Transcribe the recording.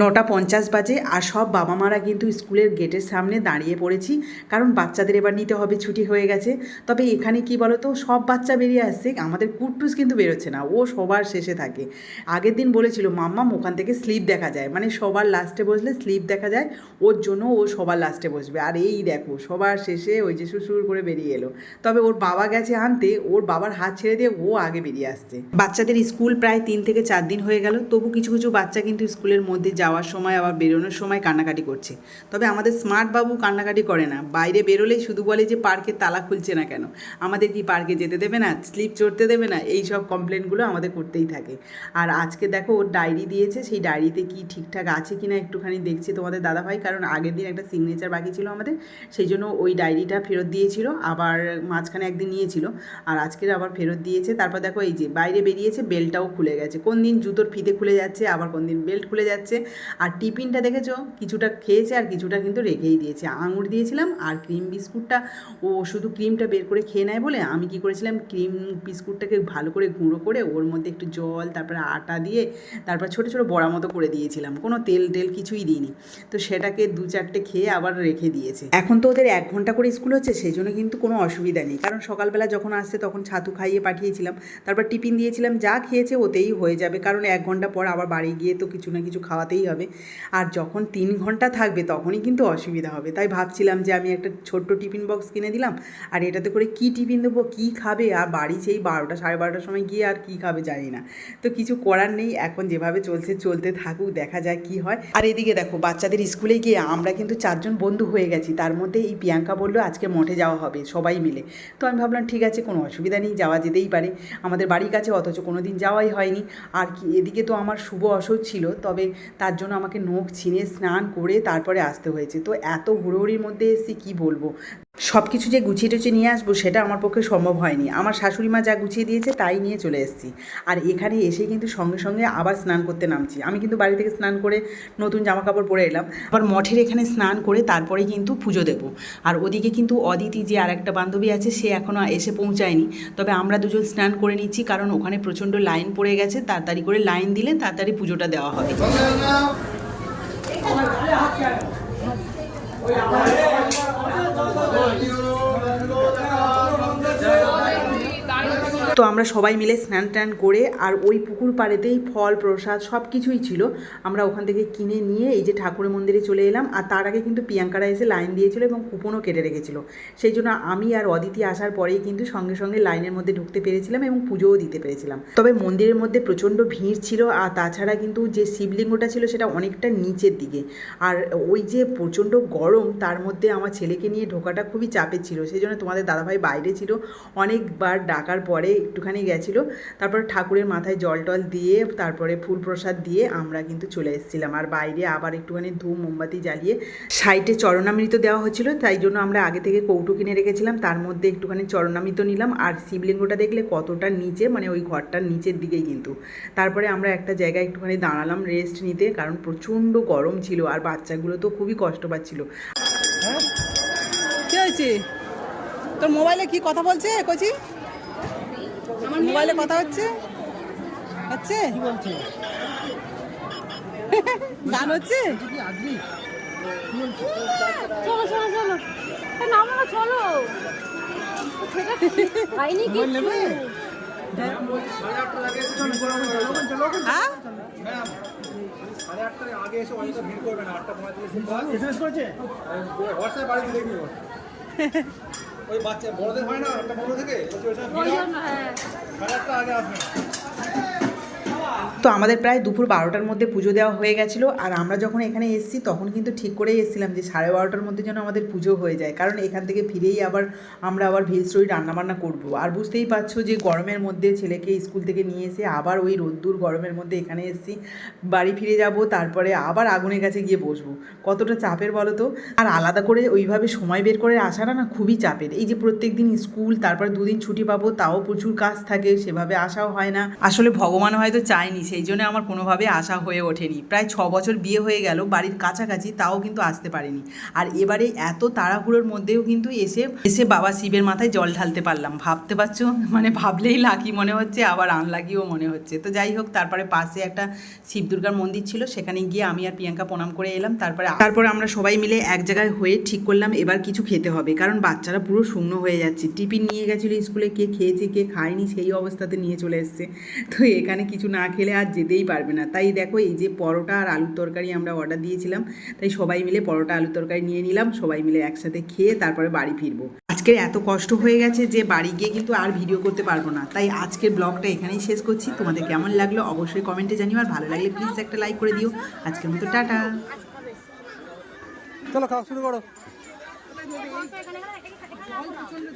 নটা পঞ্চাশ বাজে আর সব বাবা মারা কিন্তু স্কুলের গেটের সামনে দাঁড়িয়ে পড়েছি। কারণ বাচ্চাদের এবার নিতে হবে, ছুটি হয়ে গেছে। তবে এখানে কি বলো তো সব বাচ্চা বেরিয়ে আসছে, আমাদের কুটটুস কিন্তু বেরোচ্ছে না, ও সবার শেষে থাকে। আগের দিন বলেছিল মাম্মাম ওখান থেকে স্লিপ দেখা যায়। মানে সবার লাস্টে বসলে স্লিপ দেখা যায়, ওর জন্য ও সবার লাস্টে বসবে। আর এই দেখো, সবার শেষে ওই যে সুসুর করে বেরিয়ে এলো। তবে ওর বাবা গেছে আনতে, ওর বাবার হাত ছেড়ে দিয়ে ও আগে বেরিয়ে আসছে। বাচ্চাদের স্কুল প্রায় তিন থেকে চার দিন হয়ে গেল, তবু কিছু কিছু বাচ্চা কিন্তু স্কুলের মধ্যে যাওয়ার সময় আবার বেরোনোর সময় কান্নাকাটি করছে। তবে আমাদের স্মার্ট বাবু কান্নাকাটি করে না। বাইরে বেরোলেই শুধু বলে যে পার্কের তালা খুলছে না কেন? আমাদের কি পার্কে যেতে দেবে না? স্লিপ চড়তে দেবে না? এই সব কমপ্লেনগুলো আমাদের করতেই থাকে। আর আজকে দেখো ওর ডায়েরি দিয়েছে। সেই ডায়েরিতে কি ঠিকঠাক আছে কি না একটুখানি দেখছি তোমাদের দাদাভাই, কারণ আগের দিন একটা সিগনেচার বাকি ছিল আমাদের। সেই জন্য ওই ডায়েরিটা ফেরত দিয়েছিল। আবার মাঝখানে একদিন নিয়েছিল। আর আজকের আবার ফেরত দিয়েছে। তারপর দেখো এই যে, বাইরে বেরিয়েছে, বেল্টটাও খুলে গেছে। কোন দিন জুতোর ফিতে খুলে যাচ্ছে, আবার কোন দিন বেল্ট খুলে যাচ্ছে। আর টিফিনটা দেখেছ? কিছুটা খেয়েছে আর কিছুটা কিন্তু রেখেই দিয়েছে। আঙুর দিয়েছিলাম আর ক্রিম বিস্কুটটা। ও শুধু ক্রিমটা বের করে খেয়ে নেয় বলে আমি কি করেছিলাম? ক্রিম বিস্কুটটাকে ভালো করে গুঁড়ো করে ওর মধ্যে একটু জল, তারপরে আটা দিয়ে তারপর ছোটো ছোটো বড়া মতো করে দিয়েছিলাম। কোনো তেল, টেল কিছুই দিইনি। তো সেটাকে দু চারটে খেয়ে আবার রেখে দিয়েছে। এখন তো ওদের এক ঘণ্টা করে স্কুল হচ্ছে, সেই জন্য কিন্তু কোনো অসুবিধা নেই। কারণ সকালবেলা যখন আসছে তখন ছাতু খাইয়ে পাঠিয়েছিলাম। তারপর টিফিন দিয়েছিলাম, যা খেয়েছে ওতেই হয়ে যাবে। কারণ এক ঘণ্টা পর আবার বাড়ি গিয়ে তো কিছু না কিছু খাওয়াতেই হবে। আর যখন তিন ঘণ্টা থাকবে তখনই কিন্তু অসুবিধা হবে। তাই ভাবছিলাম যে আমি একটা ছোট্ট টিফিন বক্স কিনে দিলাম, আর এটাতে করে কি টিফিন দেবো, কী খাবে, আর বাড়ি সেই বারোটা সাড়ে বারোটার সময় গিয়ে আর কী খাবে জানি না। তো কিছু করার নেই, এখন যেভাবে চলছে, চলতে থাকুক, দেখা যায় কি হয়। আর এদিকে দেখো, বাচ্চাদের স্কুলে গিয়ে আমরা কিন্তু চারজন বন্ধু হয়ে গেছি। তার মধ্যে এই প্রিয়াঙ্কা বলল, আজকে মঠে যাওয়া হবে সবাই মিলে। তো আমি ভাবলাম, ঠিক আছে, কোনো অসুবিধা নেই, যাওয়া যেতেই পারে। আমাদের বাড়ির কাছে অথচ কোনো দিন যাওয়াই হয়নি। আর কি, এদিকে তো আমার শুভ অসুখ ছিল, তবে তার জন্য আমাকে নখ ছিঁড়ে স্নান করে তারপরে আসতে হয়েছে। তো এত হুড়োহুড়ির মধ্যে এসেছি কি বলব? সব কিছু যে গুছিয়ে টুছিয়ে নিয়ে আসব সেটা আমার পক্ষে সম্ভব হয়নি। আমার শাশুড়ি মা যা গুছিয়ে দিয়েছে তাই নিয়ে চলে এসেছি। আর এখানে এসে কিন্তু সঙ্গে সঙ্গে আবার স্নান করতে নামছি। আমি কিন্তু বাড়ি থেকে স্নান করে নতুন জামা কাপড় পরে এলাম। আবার মঠের এখানে স্নান করে তারপরে কিন্তু পুজো দেব। আর ওদিকে কিন্তু অদিতি যে আর একটা বান্ধবী আছে সে এখনও এসে পৌঁছায়নি। তবে আমরা দুজন স্নান করে নিচ্ছি কারণ ওখানে প্রচণ্ড লাইন পড়ে গেছে। তাড়াতাড়ি করে লাইন দিলে তাড়াতাড়ি পুজোটা দেওয়া হবে। তো আমরা সবাই মিলে স্নান টান করে আর ওই পুকুর পাড়েতেই ফল, প্রসাদ সব কিছুই ছিল। আমরা ওখান থেকে কিনে নিয়ে এই যে ঠাকুরের মন্দিরে চলে এলাম আর তার আগে কিন্তু প্রিয়াঙ্কারা এসে লাইন দিয়েছিল এবং কুপনও কেটে রেখেছিল। সেই জন্য আমি আর অদিতি আসার পরেই কিন্তু সঙ্গে সঙ্গে লাইনের মধ্যে ঢুকতে পেরেছিলাম এবং পুজোও দিতে পেরেছিলাম। তবে মন্দিরের মধ্যে প্রচণ্ড ভিড় ছিল আর তাছাড়া কিন্তু যে শিবলিঙ্গটা ছিল সেটা অনেকটা নিচের দিকে। আর ওই যে প্রচণ্ড গরম তার মধ্যে আমার ছেলেকে নিয়ে ঢোকাটা খুবই চাপের ছিল। সেই জন্য তোমাদের দাদাভাই বাইরে ছিল। অনেকবার ডাকার পরে একটুখানি গেছিল, তারপর ঠাকুরের মাথায় জল টল দিয়ে, তারপরে ফুল প্রসাদ দিয়ে আমরা কিন্তু চলে এসেছিলাম। আর বাইরে আবার একটুখানি ধূপ, মোমবাতি জ্বালিয়ে সাইডে চরণামৃত দেওয়া হচ্ছিল, তাই জন্য আমরা আগে থেকে কৌটো কিনে রেখেছিলাম, তার মধ্যে একটুখানি চরণামৃত নিলাম। আর শিবলিঙ্গটা দেখলে কতটা নিচে মানে ওই ঘরটার নিচের দিকেই কিন্তু। তারপরে আমরা একটা জায়গায় একটুখানি দাঁড়ালাম রেস্ট নিতে, কারণ প্রচণ্ড গরম ছিল আর বাচ্চাগুলো তো খুবই কষ্ট পাচ্ছিল। কি হয়েছে? তোর মোবাইলে কি কথা বলছে, কচি? মোবাইলে কথা হচ্ছে? হচ্ছে? কি গান হচ্ছে? চলো চলো চলো। এ, নামো না চলো। হয়নি মোবাইল হ্যাঁ? হোয়াটসঅ্যাপ বাড়িতে দেখবি। ওই বাচ্চা বড়দের হয় না? একটা বড় থেকে? ওই জন্য হ্যাঁ আগে আসবে। তো আমাদের প্রায় দুপুর বারোটার মধ্যে পুজো দেওয়া হয়ে গেছিল, আর আমরা যখন এখানে এসেছি তখন কিন্তু ঠিক করেই এসেছিলাম যে সাড়ে বারোটার মধ্যে যেন আমাদের পুজো হয়ে যায়, কারণ এখান থেকে ফিরেই আবার আমরা আবার ভেজ স্টোরি রান্নাবান্না করব। আর বুঝতেই পারছ যে গরমের মধ্যে ছেলেকে স্কুল থেকে নিয়ে এসে আবার ওই রোদ্দুর গরমের মধ্যে এখানে এসেছি, বাড়ি ফিরে যাব, তারপরে আবার আগুনের কাছে গিয়ে বসবো। কতটা চাপের বলো তো? আর আলাদা করে ওইভাবে সময় বের করে আসাটা না খুবই চাপের। এই যে প্রত্যেক দিন স্কুল, তারপর দুদিন ছুটি পাবো, তাও প্রচুর কাজ থাকে, সেভাবে আসাও হয় না। আসলে ভগবান হয়তো চায়নি সেই জন্য আমার কোনোভাবে আসা হয়ে ওঠেনি। প্রায় ছ বছর বিয়ে হয়ে গেল, বাড়ির কাছাকাছি, তাও কিন্তু আসতে পারিনি। আর এবারে এত তাড়াহুড়োর মধ্যেও কিন্তু এসে এসে বাবা শিবের মাথায় জল ঢালতে পারলাম। ভাবতে পারছ? মানে ভাবলেই লাকি মনে হচ্ছে, আবার আনলাকিও মনে হচ্ছে। তো যাই হোক, তারপরে পাশে একটা শিব দুর্গার মন্দির ছিল, সেখানে গিয়ে আমি আর প্রিয়াঙ্কা প্রণাম করে এলাম। তারপরে তারপরে আমরা সবাই মিলে এক জায়গায় হয়ে ঠিক করলাম, এবার কিছু খেতে হবে। কারণ বাচ্চারা পুরো শূন্য হয়ে যাচ্ছে। টিফিন নিয়ে গেছিল স্কুলে, কে খেয়েছে, কে খায়নি, সেই অবস্থাতে নিয়ে চলে এসছে। তো এখানে কিছু না খেলে আর যেতেই পারবে না তাই দেখো এই যে পরোটা আর আলুর তরকারি আমরা অর্ডার দিয়েছিলাম তাই সবাই মিলে পরোটা আলুর তরকারি নিয়ে নিলাম সবাই মিলে একসাথে খেয়ে তারপরে বাড়ি ফিরবো আজকের এত কষ্ট হয়ে গেছে যে বাড়ি গিয়ে কিন্তু আর ভিডিও করতে পারব না তাই আজকের ব্লগটা এখানেই শেষ করছি তোমাদের কেমন লাগল অবশ্যই কমেন্টে জানিও আর ভালো লাগলে প্লিজ একটা লাইক করে দিও আজকের মতো টাটা চলো খাওয়া শুরু করো